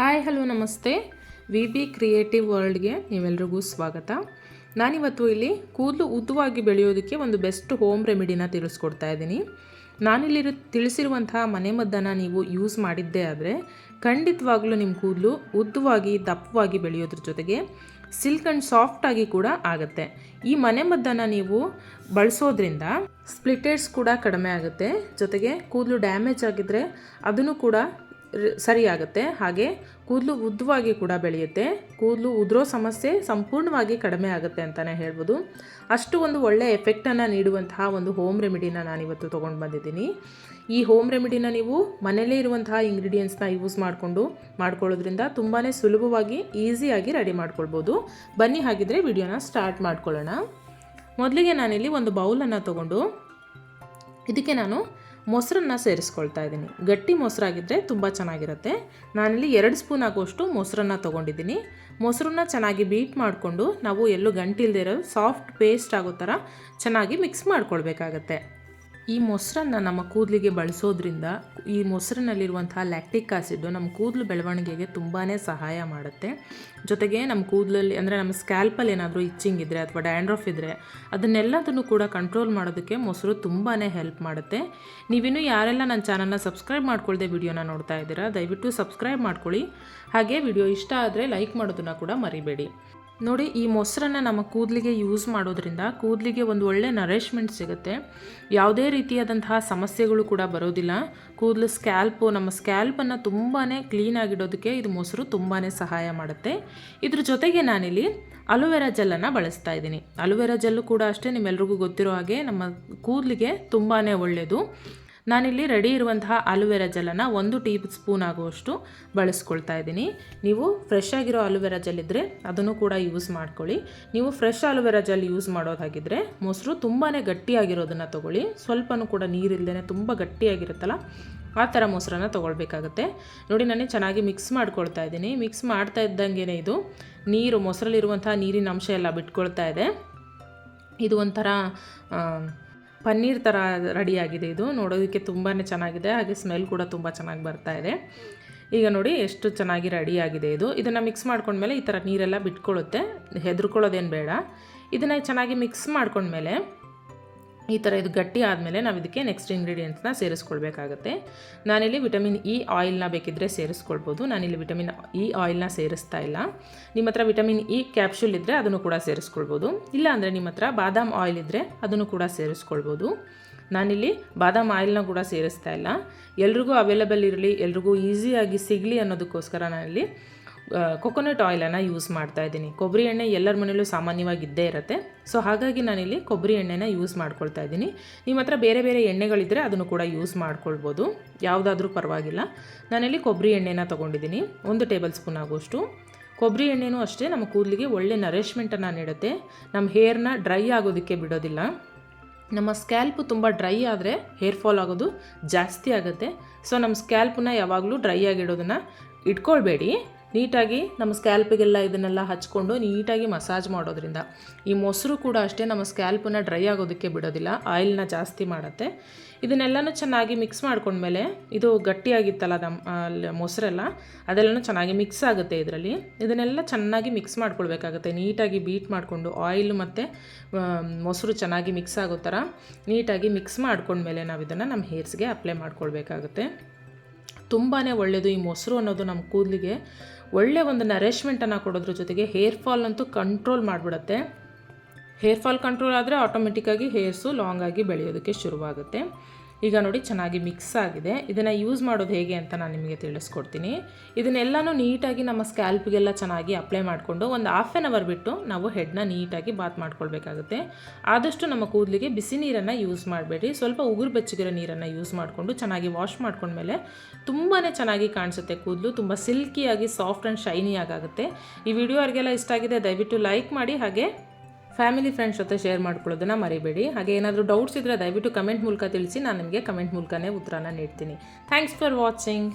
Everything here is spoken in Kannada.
ಹಾಯ್, ಹಲೋ, ನಮಸ್ತೆ. ವಿ ಬಿ ಕ್ರಿಯೇಟಿವ್ ವರ್ಲ್ಡ್ಗೆ ನೀವೆಲ್ರಿಗೂ ಸ್ವಾಗತ. ನಾನಿವತ್ತು ಇಲ್ಲಿ ಕೂದಲು ಉದ್ದವಾಗಿ ಬೆಳೆಯೋದಕ್ಕೆ ಒಂದು ಬೆಸ್ಟ್ ಹೋಮ್ ರೆಮಿಡಿನ ತಿಳಿಸ್ಕೊಡ್ತಾ ಇದ್ದೀನಿ. ನಾನಿಲ್ಲಿರೋ ತಿಳಿಸಿರುವಂತಹ ಮನೆಮದ್ದನ್ನು ನೀವು ಯೂಸ್ ಮಾಡಿದ್ದೇ ಆದರೆ ಖಂಡಿತವಾಗ್ಲೂ ನಿಮ್ಮ ಕೂದಲು ಉದ್ದವಾಗಿ, ದಪ್ಪವಾಗಿ ಬೆಳೆಯೋದ್ರ ಜೊತೆಗೆ ಸಿಲ್ಕ್ ಆ್ಯಂಡ್ ಸಾಫ್ಟಾಗಿ ಕೂಡ ಆಗುತ್ತೆ. ಈ ಮನೆಮದ್ದನ್ನು ನೀವು ಬಳಸೋದ್ರಿಂದ ಸ್ಪ್ಲಿಟೆಡ್ಸ್ ಕೂಡ ಕಡಿಮೆ ಆಗುತ್ತೆ. ಜೊತೆಗೆ ಕೂದಲು ಡ್ಯಾಮೇಜ್ ಆಗಿದ್ದರೆ ಅದನ್ನು ಕೂಡ ಸರಿಯಾಗುತ್ತೆ. ಹಾಗೆ ಕೂದಲು ಉದ್ದವಾಗಿ ಕೂಡ ಬೆಳೆಯುತ್ತೆ. ಕೂದಲು ಉದುರೋ ಸಮಸ್ಯೆ ಸಂಪೂರ್ಣವಾಗಿ ಕಡಿಮೆ ಆಗುತ್ತೆ ಅಂತಲೇ ಹೇಳ್ಬೋದು. ಅಷ್ಟು ಒಂದು ಒಳ್ಳೆಯ ಎಫೆಕ್ಟನ್ನು ನೀಡುವಂತಹ ಒಂದು ಹೋಮ್ ರೆಮಿಡಿನ ನಾನಿವತ್ತು ತೊಗೊಂಡು ಬಂದಿದ್ದೀನಿ. ಈ ಹೋಮ್ ರೆಮಿಡಿನ ನೀವು ಮನೆಯಲ್ಲೇ ಇರುವಂತಹ ಇಂಗ್ರೀಡಿಯೆಂಟ್ಸ್ನ ಯೂಸ್ ಮಾಡಿಕೊಂಡು ಮಾಡ್ಕೊಳ್ಳೋದ್ರಿಂದ ತುಂಬಾ ಸುಲಭವಾಗಿ ಈಸಿಯಾಗಿ ರೆಡಿ ಮಾಡ್ಕೊಳ್ಬೋದು. ಬನ್ನಿ ಹಾಗಿದ್ರೆ ವಿಡಿಯೋನ ಸ್ಟಾರ್ಟ್ ಮಾಡ್ಕೊಳ್ಳೋಣ. ಮೊದಲಿಗೆ ನಾನಿಲ್ಲಿ ಒಂದು ಬೌಲನ್ನು ತೊಗೊಂಡು, ಇದಕ್ಕೆ ನಾನು ಮೊಸರನ್ನ ಸೇರಿಸ್ಕೊಳ್ತಾ ಇದ್ದೀನಿ. ಗಟ್ಟಿ ಮೊಸರಾಗಿದ್ದರೆ ತುಂಬ ಚೆನ್ನಾಗಿರುತ್ತೆ. ನಾನಿಲ್ಲಿ ಎರಡು ಸ್ಪೂನ್ ಆಗುವಷ್ಟು ಮೊಸರನ್ನು ತೊಗೊಂಡಿದ್ದೀನಿ. ಮೊಸರನ್ನ ಚೆನ್ನಾಗಿ ಬೀಟ್ ಮಾಡಿಕೊಂಡು ನಾವು ಎಲ್ಲೂ ಗಂಟಿಲ್ದೇ ಇರೋ ಸಾಫ್ಟ್ ಪೇಸ್ಟ್ ಆಗೋ ಥರ ಚೆನ್ನಾಗಿ ಮಿಕ್ಸ್ ಮಾಡ್ಕೊಳ್ಬೇಕಾಗತ್ತೆ. ಈ ಮೊಸರನ್ನ ನಮ್ಮ ಕೂದಲಿಗೆ ಬಳಸೋದ್ರಿಂದ ಈ ಮೊಸರಿನಲ್ಲಿರುವಂತಹ ಲ್ಯಾಕ್ಟಿಕ್ ಆಸಿಡ್ಡು ನಮ್ಮ ಕೂದಲು ಬೆಳವಣಿಗೆಗೆ ತುಂಬಾ ಸಹಾಯ ಮಾಡುತ್ತೆ. ಜೊತೆಗೆ ನಮ್ಮ ಕೂದಲಲ್ಲಿ ಅಂದರೆ ನಮ್ಮ ಸ್ಕ್ಯಾಲ್ಪಲ್ಲಿ ಏನಾದರೂ ಇಚ್ಚಿಂಗ್ ಇದ್ದರೆ ಅಥವಾ ಡ್ಯಾಂಡ್ರಫ್ ಇದ್ದರೆ ಅದನ್ನೆಲ್ಲದನ್ನು ಕೂಡ ಕಂಟ್ರೋಲ್ ಮಾಡೋದಕ್ಕೆ ಮೊಸರು ತುಂಬಾ ಹೆಲ್ಪ್ ಮಾಡುತ್ತೆ. ನೀವಿನ್ನೂ ಯಾರೆಲ್ಲ ನನ್ನ ಚಾನಲ್ನ ಸಬ್ಸ್ಕ್ರೈಬ್ ಮಾಡ್ಕೊಳ್ಳದೆ ವಿಡಿಯೋನ ನೋಡ್ತಾ ಇದ್ದೀರಾ, ದಯವಿಟ್ಟು ಸಬ್ಸ್ಕ್ರೈಬ್ ಮಾಡ್ಕೊಳ್ಳಿ. ಹಾಗೆ ವಿಡಿಯೋ ಇಷ್ಟ ಆದರೆ ಲೈಕ್ ಮಾಡೋದನ್ನು ಕೂಡ ಮರಿಬೇಡಿ. ನೋಡಿ, ಈ ಮೊಸರನ್ನು ನಮ್ಮ ಕೂದಲಿಗೆ ಯೂಸ್ ಮಾಡೋದ್ರಿಂದ ಕೂದಲಿಗೆ ಒಂದು ಒಳ್ಳೆ ನರಿಷ್ಮೆಂಟ್ ಸಿಗುತ್ತೆ. ಯಾವುದೇ ರೀತಿಯಾದಂತಹ ಸಮಸ್ಯೆಗಳು ಕೂಡ ಬರೋದಿಲ್ಲ. ಕೂದಲು ಸ್ಕ್ಯಾಲ್ಪು ನಮ್ಮ ಸ್ಕ್ಯಾಲ್ಪನ್ನು ತುಂಬಾ ಕ್ಲೀನಾಗಿಡೋದಕ್ಕೆ ಇದು ಮೊಸರು ತುಂಬಾ ಸಹಾಯ ಮಾಡುತ್ತೆ. ಇದ್ರ ಜೊತೆಗೆ ನಾನಿಲ್ಲಿ ಅಲೋವೆರಾ ಜೆಲ್ಲನ್ನು ಬಳಸ್ತಾ ಇದ್ದೀನಿ. ಅಲೋವೆರಾ ಜೆಲ್ಲು ಕೂಡ ಅಷ್ಟೇ ನಿಮ್ಮೆಲ್ರಿಗೂ ಗೊತ್ತಿರೋ ಹಾಗೆ ನಮ್ಮ ಕೂದಲಿಗೆ ತುಂಬಾ ಒಳ್ಳೆಯದು ನಾನಿಲ್ಲಿ ರೆಡಿ ಇರುವಂತಹ ಆಲುವೆರಾ ಜೆಲನ್ನು ಒಂದು ಟೀ ಸ್ಪೂನ್ ಆಗುವಷ್ಟು ಬಳಸ್ಕೊಳ್ತಾ ಇದ್ದೀನಿ. ನೀವು ಫ್ರೆಶ್ ಆಗಿರೋ ಆಲುವೆರಾ ಜೆಲ್ ಇದ್ದರೆ ಅದನ್ನು ಕೂಡ ಯೂಸ್ ಮಾಡ್ಕೊಳ್ಳಿ. ನೀವು fresh aloe vera gel use ಮಾಡೋದಾಗಿದ್ದರೆ ಮೊಸರು ತುಂಬಾ ಗಟ್ಟಿಯಾಗಿರೋದನ್ನು ತೊಗೊಳ್ಳಿ. ಸ್ವಲ್ಪನೂ ಕೂಡ ನೀರಿಲ್ಲದೇ ತುಂಬ ಗಟ್ಟಿಯಾಗಿರುತ್ತಲ್ಲ, ಆ ಥರ ಮೊಸರನ್ನ ತೊಗೊಳ್ಬೇಕಾಗುತ್ತೆ. ನೋಡಿ, ನಾನು ಚೆನ್ನಾಗಿ ಮಿಕ್ಸ್ ಮಾಡ್ಕೊಳ್ತಾ ಇದ್ದೀನಿ. ಮಿಕ್ಸ್ ಮಾಡ್ತಾ ಇದ್ದಂಗೆ ಇದು ನೀರು, ಮೊಸರಲ್ಲಿರುವಂತಹ ನೀರಿನ ಅಂಶ ಎಲ್ಲ ಬಿಟ್ಕೊಳ್ತಾ ಇದೆ. ಇದು ಒಂಥರ ಪನ್ನೀರ್ ಥರ ರೆಡಿಯಾಗಿದೆ ಇದು. ನೋಡೋದಕ್ಕೆ ತುಂಬಾ ಚೆನ್ನಾಗಿದೆ. ಹಾಗೆ ಸ್ಮೆಲ್ ಕೂಡ ತುಂಬ ಚೆನ್ನಾಗಿ ಬರ್ತಾ ಇದೆ. ಈಗ ನೋಡಿ ಎಷ್ಟು ಚೆನ್ನಾಗಿ ರೆಡಿಯಾಗಿದೆ ಇದು. ಇದನ್ನು ಮಿಕ್ಸ್ ಮಾಡ್ಕೊಂಡ್ಮೇಲೆ ಈ ಥರ ನೀರೆಲ್ಲ ಬಿಟ್ಕೊಳ್ಳುತ್ತೆ ಹೆದರ್ಕೊಳ್ಳೋದೇನು ಬೇಡ. ಇದನ್ನು ಚೆನ್ನಾಗಿ ಮಿಕ್ಸ್ ಮಾಡ್ಕೊಂಡ್ಮೇಲೆ ಈ ಥರ ಇದು ಗಟ್ಟಿ ಆದಮೇಲೆ ನಾವು ಇದಕ್ಕೆ ನೆಕ್ಸ್ಟ್ ಇಂಗ್ರೀಡಿಯೆಂಟ್ಸ್ನ ಸೇರಿಸ್ಕೊಳ್ಬೇಕಾಗತ್ತೆ. ನಾನಿಲ್ಲಿ ವಿಟಮಿನ್ ಇ ಆಯಿಲ್ನ ಬೇಕಿದ್ದರೆ ಸೇರಿಸ್ಕೊಳ್ಬೋದು. ನಾನಿಲ್ಲಿ ವಿಟಮಿನ್ ಇ ಆಯಿಲ್ನ ಸೇರಿಸ್ತಾ ಇಲ್ಲ. ನಿಮ್ಮ ಹತ್ರ ವಿಟಮಿನ್ ಇ ಕ್ಯಾಪ್ಸ್ಯೂಲ್ ಇದ್ದರೆ ಅದನ್ನು ಕೂಡ ಸೇರಿಸ್ಕೊಳ್ಬೋದು. ಇಲ್ಲ ಅಂದರೆ ನಿಮ್ಮ ಹತ್ರ ಬಾದಾಮ್ ಆಯಿಲ್ ಇದ್ದರೆ ಅದನ್ನು ಕೂಡ ಸೇರಿಸ್ಕೊಳ್ಬೋದು. ನಾನಿಲ್ಲಿ ಬಾದಾಮ್ ಆಯಿಲ್ನ ಕೂಡ ಸೇರಿಸ್ತಾ ಇಲ್ಲ. ಎಲ್ರಿಗೂ ಅವೈಲಬಲ್ ಇರಲಿ, ಎಲ್ರಿಗೂ ಈಸಿಯಾಗಿ ಸಿಗಲಿ ಅನ್ನೋದಕ್ಕೋಸ್ಕರ ನಾನಿಲ್ಲಿ ಕೊಕೊನಟ್ ಆಯಿಲನ್ನು ಯೂಸ್ ಮಾಡ್ತಾ ಇದ್ದೀನಿ. ಕೊಬ್ಬರಿ ಎಣ್ಣೆ ಎಲ್ಲರ ಮನೇಲೂ ಸಾಮಾನ್ಯವಾಗಿ ಇದ್ದೇ ಇರುತ್ತೆ. ಸೊ ಹಾಗಾಗಿ ನಾನಿಲ್ಲಿ ಕೊಬ್ಬರಿ ಎಣ್ಣೆನ ಯೂಸ್ ಮಾಡ್ಕೊಳ್ತಾ ಇದ್ದೀನಿ. ನಿಮ್ಮ ಹತ್ರ ಬೇರೆ ಬೇರೆ ಎಣ್ಣೆಗಳಿದ್ದರೆ ಅದನ್ನು ಕೂಡ ಯೂಸ್ ಮಾಡ್ಕೊಳ್ಬೋದು. ಯಾವುದಾದ್ರೂ ಪರವಾಗಿಲ್ಲ. ನಾನಿಲ್ಲಿ ಕೊಬ್ಬರಿ ಎಣ್ಣೆನ ತೊಗೊಂಡಿದ್ದೀನಿ. ಒಂದು ಟೇಬಲ್ ಸ್ಪೂನ್ ಆಗುವಷ್ಟು ಕೊಬ್ಬರಿ ಎಣ್ಣೆನೂ ಅಷ್ಟೇ, ನಮ್ಮ ಕೂದಲಿಗೆ ಒಳ್ಳೆ ನರೆಶ್ಮೆಂಟನ್ನು ನೀಡುತ್ತೆ. ನಮ್ಮ ಹೇರ್ನ ಡ್ರೈ ಆಗೋದಕ್ಕೆ ಬಿಡೋದಿಲ್ಲ. ನಮ್ಮ ಸ್ಕ್ಯಾಲ್ಪು ತುಂಬ ಡ್ರೈ ಆದರೆ ಹೇರ್ ಫಾಲ್ ಆಗೋದು ಜಾಸ್ತಿ ಆಗುತ್ತೆ. ಸೊ ನಮ್ಮ ಸ್ಕ್ಯಾಲ್ಪನ್ನ ಯಾವಾಗಲೂ ಡ್ರೈ ಆಗಿಡೋದನ್ನು ಇಟ್ಕೊಳ್ಬೇಡಿ. ನೀಟಾಗಿ ನಮ್ಮ ಸ್ಕ್ಯಾಲ್ಪಿಗೆಲ್ಲ ಇದನ್ನೆಲ್ಲ ಹಚ್ಕೊಂಡು ನೀಟಾಗಿ ಮಸಾಜ್ ಮಾಡೋದ್ರಿಂದ. ಈ ಮೊಸರು ಕೂಡ ಅಷ್ಟೇ ನಮ್ಮ ಸ್ಕ್ಯಾಲ್ಪನ್ನ ಡ್ರೈ ಆಗೋದಕ್ಕೆ ಬಿಡೋದಿಲ್ಲ, ಆಯಿಲ್ನ ಜಾಸ್ತಿ ಮಾಡುತ್ತೆ. ಇದನ್ನೆಲ್ಲನೂ ಚೆನ್ನಾಗಿ ಮಿಕ್ಸ್ ಮಾಡ್ಕೊಂಡ್ಮೇಲೆ ಇದು ಗಟ್ಟಿಯಾಗಿತ್ತಲ್ಲ ನಮ್ಮ ಮೊಸರೆಲ್ಲ, ಅದೆಲ್ಲನೂ ಚೆನ್ನಾಗಿ ಮಿಕ್ಸ್ ಆಗುತ್ತೆ ಇದರಲ್ಲಿ. ಇದನ್ನೆಲ್ಲ ಚೆನ್ನಾಗಿ ಮಿಕ್ಸ್ ಮಾಡ್ಕೊಳ್ಬೇಕಾಗುತ್ತೆ. ನೀಟಾಗಿ ಬೀಟ್ ಮಾಡಿಕೊಂಡು ಆಯಿಲ್ ಮತ್ತು ಮೊಸರು ಚೆನ್ನಾಗಿ ಮಿಕ್ಸ್ ಆಗೋ ಥರ ನೀಟಾಗಿ ಮಿಕ್ಸ್ ಮಾಡ್ಕೊಂಡ್ಮೇಲೆ ನಾವು ಇದನ್ನು ನಮ್ಮ ಹೇರ್ಸ್ಗೆ ಅಪ್ಲೈ ಮಾಡ್ಕೊಳ್ಬೇಕಾಗುತ್ತೆ. ತುಂಬಾ ಒಳ್ಳೆಯದು ಈ ಮೊಸರು ಅನ್ನೋದು ನಮ್ಮ ಕೂದಲಿಗೆ. ಒಳ್ಳೆಯ ಒಂದು ನರೇಶ್ಮೆಂಟನ್ನು ಕೊಡೋದ್ರ ಜೊತೆಗೆ ಹೇರ್ ಫಾಲ್ ಅಂತೂ ಕಂಟ್ರೋಲ್ ಮಾಡಿಬಿಡುತ್ತೆ. ಹೇರ್ ಫಾಲ್ ಕಂಟ್ರೋಲ್ ಆದರೆ ಆಟೋಮೆಟಿಕ್ಕಾಗಿ ಹೇರ್ಸು ಲಾಂಗ್ ಆಗಿ ಬೆಳೆಯೋದಕ್ಕೆ ಶುರುವಾಗುತ್ತೆ. ಈಗ ನೋಡಿ ಚೆನ್ನಾಗಿ ಮಿಕ್ಸ್ ಆಗಿದೆ. ಇದನ್ನು ಯೂಸ್ ಮಾಡೋದು ಹೇಗೆ ಅಂತ ನಾನು ನಿಮಗೆ ತಿಳಿಸ್ಕೊಡ್ತೀನಿ. ಇದನ್ನೆಲ್ಲನೂ ನೀಟಾಗಿ ನಮ್ಮ ಸ್ಕ್ಯಾಲ್ಪ್ಗೆಲ್ಲ ಚೆನ್ನಾಗಿ ಅಪ್ಲೈ ಮಾಡಿಕೊಂಡು ಒಂದು ಹಾಫ್ ಆನ್ ಅವರ್ ಬಿಟ್ಟು ನಾವು ಹೆಡ್ನ ನೀಟಾಗಿ ಬಾತ್ ಮಾಡ್ಕೊಳ್ಬೇಕಾಗುತ್ತೆ. ಆದಷ್ಟು ನಮ್ಮ ಕೂದಲಿಗೆ ಬಿಸಿ ನೀರನ್ನು ಯೂಸ್ ಮಾಡಬೇಡಿ. ಸ್ವಲ್ಪ ಉಗುರು ಬೆಚ್ಚಗಿರೋ ನೀರನ್ನು ಯೂಸ್ ಮಾಡಿಕೊಂಡು ಚೆನ್ನಾಗಿ ವಾಶ್ ಮಾಡ್ಕೊಂಡ್ಮೇಲೆ ತುಂಬಾ ಚೆನ್ನಾಗಿ ಕಾಣಿಸುತ್ತೆ ಕೂದಲು. ತುಂಬ ಸಿಲ್ಕಿಯಾಗಿ ಸಾಫ್ಟ್ ಆ್ಯಂಡ್ ಶೈನಿಯಾಗುತ್ತೆ ಈ ವಿಡಿಯೋ ಅವ್ರಿಗೆಲ್ಲ ಇಷ್ಟ ಆಗಿದೆ ದಯವಿಟ್ಟು ಲೈಕ್ ಮಾಡಿ ಹಾಗೆ ಫ್ಯಾಮಿಲಿ ಫ್ರೆಂಡ್ಸ್ ಜೊತೆ ಶೇರ್ ಮಾಡ್ಕೊಳ್ಳೋದನ್ನ ಮರಿಬೇಡಿ. ಹಾಗೆ ಏನಾದರೂ ಡೌಟ್ಸ್ ಇದ್ದರೆ ದಯವಿಟ್ಟು ಕಮೆಂಟ್ ಮೂಲಕ ತಿಳಿಸಿ, ನಾನು ನಿಮಗೆ ಕಮೆಂಟ್ ಮೂಲಕನೇ ಉತ್ತರನ ನೀಡ್ತೀನಿ. Thanks for watching.